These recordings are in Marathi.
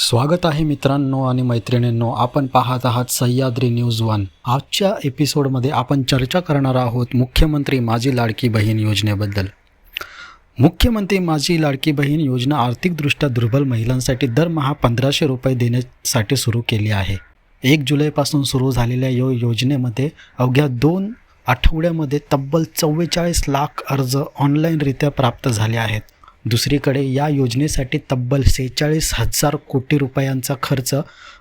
स्वागत आहे मित्रांनो आणि मैत्रिणींनो. आपण पाहत आहात सह्याद्री न्यूज वन. आजच्या एपिसोडमध्ये आपण चर्चा करणार आहोत मुख्यमंत्री माझी लाडकी बहीण योजनेबद्दल. मुख्यमंत्री माझी लाडकी बहीण योजना आर्थिकदृष्ट्या दुर्बल महिलांसाठी दरमहा पंधराशे रुपये देण्यासाठी सुरू केली आहे. एक जुलैपासून सुरू झालेल्या यो योजनेमध्ये अवघ्या दोन आठवड्यामध्ये तब्बल चव्वेचाळीस लाख अर्ज ऑनलाईनरित्या प्राप्त झाले आहेत. दुसरीकडे या योजनेसाठी तब्बल सेहेचाळीस हजार कोटी रुपयांचा खर्च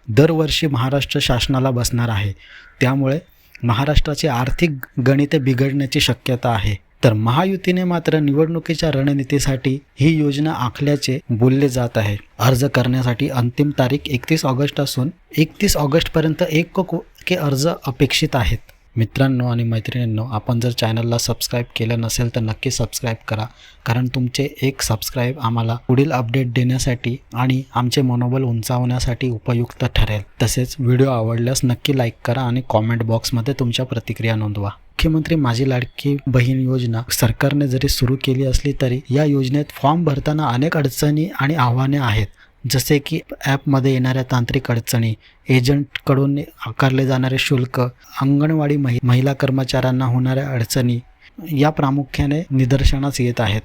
दरवर्षी महाराष्ट्र शासनाला बसणार आहे. त्यामुळे महाराष्ट्राची आर्थिक गणिते बिघडण्याची शक्यता आहे. तर महायुतीने मात्र निवडणुकीच्या रणनीतीसाठी ही योजना आखल्याचे बोलले जात आहे. अर्ज करण्यासाठी अंतिम तारीख एकतीस ऑगस्ट असून एकतीस ऑगस्टपर्यंत एक को के अर्ज अपेक्षित आहेत. मित्रांनो आणि मैत्रिणींनो आपण जर चॅनलला सबस्क्राईब केलं नसेल तर नक्की सबस्क्राईब करा. कारण तुमचे एक सबस्क्राईब आम्हाला पुढील अपडेट देण्यासाठी आणि आमचे मनोबल उंचावण्यासाठी उपयुक्त ठरेल. तसेच व्हिडिओ आवडल्यास नक्की लाईक करा आणि कॉमेंट बॉक्समध्ये तुमच्या प्रतिक्रिया नोंदवा. मुख्यमंत्री माझी लाडकी बहीण योजना सरकारने जरी सुरू केली असली तरी या योजनेत फॉर्म भरताना अनेक अडचणी आणि आव्हाने आहेत. जसे की ॲपमध्ये येणाऱ्या तांत्रिक अडचणी एजंटकडून आकारले जाणारे शुल्क अंगणवाडी महि महिला कर्मचाऱ्यांना होणाऱ्या अडचणी या प्रामुख्याने निदर्शनास येत आहेत.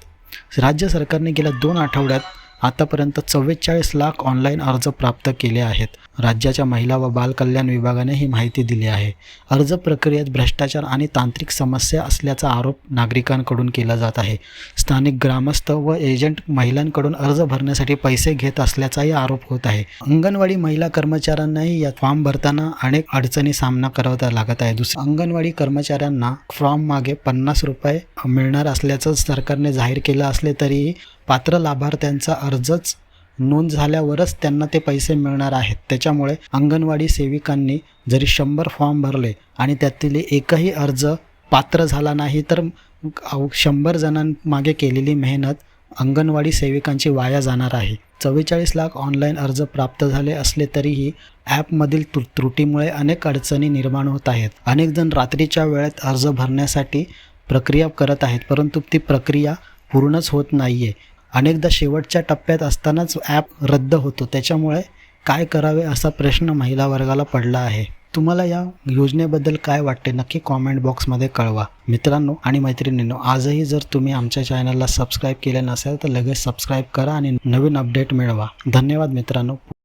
राज्य सरकारने गेल्या दोन आठवड्यात आतापर्यंत चव्वेचाळीस लाख ऑनलाईन अर्ज प्राप्त केले आहेत. राज्याच्या महिला व बालकल्याण विभागाने ही माहिती दिली आहे. अर्ज प्रक्रियेत भ्रष्टाचार आणि तांत्रिक समस्या असल्याचा आरोप नागरिकांकडून केला जात आहे. स्थानिक ग्रामस्थ व एजंट महिलांकडून अर्ज भरण्यासाठी पैसे घेत असल्याचाही आरोप होत आहे. अंगणवाडी महिला कर्मचाऱ्यांनाही या फॉर्म भरताना अनेक अडचणी सामना करावा लागत आहे दुसऱ्या अंगणवाडी कर्मचाऱ्यांना फॉर्म मागे पन्नास रुपये मिळणार असल्याचं सरकारने जाहीर केलं असले तरीही पात्र लाभार्थ्यांचा अर्जच नोंद झाल्यावरच त्यांना ते पैसे मिळणार आहेत. त्याच्यामुळे अंगणवाडी सेविकांनी जरी शंभर फॉर्म भरले आणि त्यातील एकही अर्ज पात्र झाला नाही तर शंभर जणांमागे केलेली मेहनत अंगणवाडी सेविकांची वाया जाणार आहे. चव्वेचाळीस लाख ऑनलाईन अर्ज प्राप्त झाले असले तरीही ॲपमधील तु त्रुटीमुळे अनेक अडचणी निर्माण होत आहेत. अनेक जण रात्रीच्या वेळेत अर्ज भरण्यासाठी प्रक्रिया करत आहेत परंतु ती प्रक्रिया पूर्णच होत नाही आहे अनेकदा शेवटच्या टप्प्यात असतानाच ॲप रद्द होतो. त्याच्यामुळे काय करावे असा प्रश्न महिला वर्गाला पडला आहे. तुम्हाला या योजनेबद्दल काय वाटते? नक्की कॉमेंट बॉक्समध्ये कळवा. मित्रांनो आणि मैत्रिणींनो आजही जर तुम्ही आमच्या चॅनलला सबस्क्राईब केले नसेल तर लगेच सबस्क्राईब करा आणि नवीन अपडेट मिळवा. धन्यवाद मित्रांनो.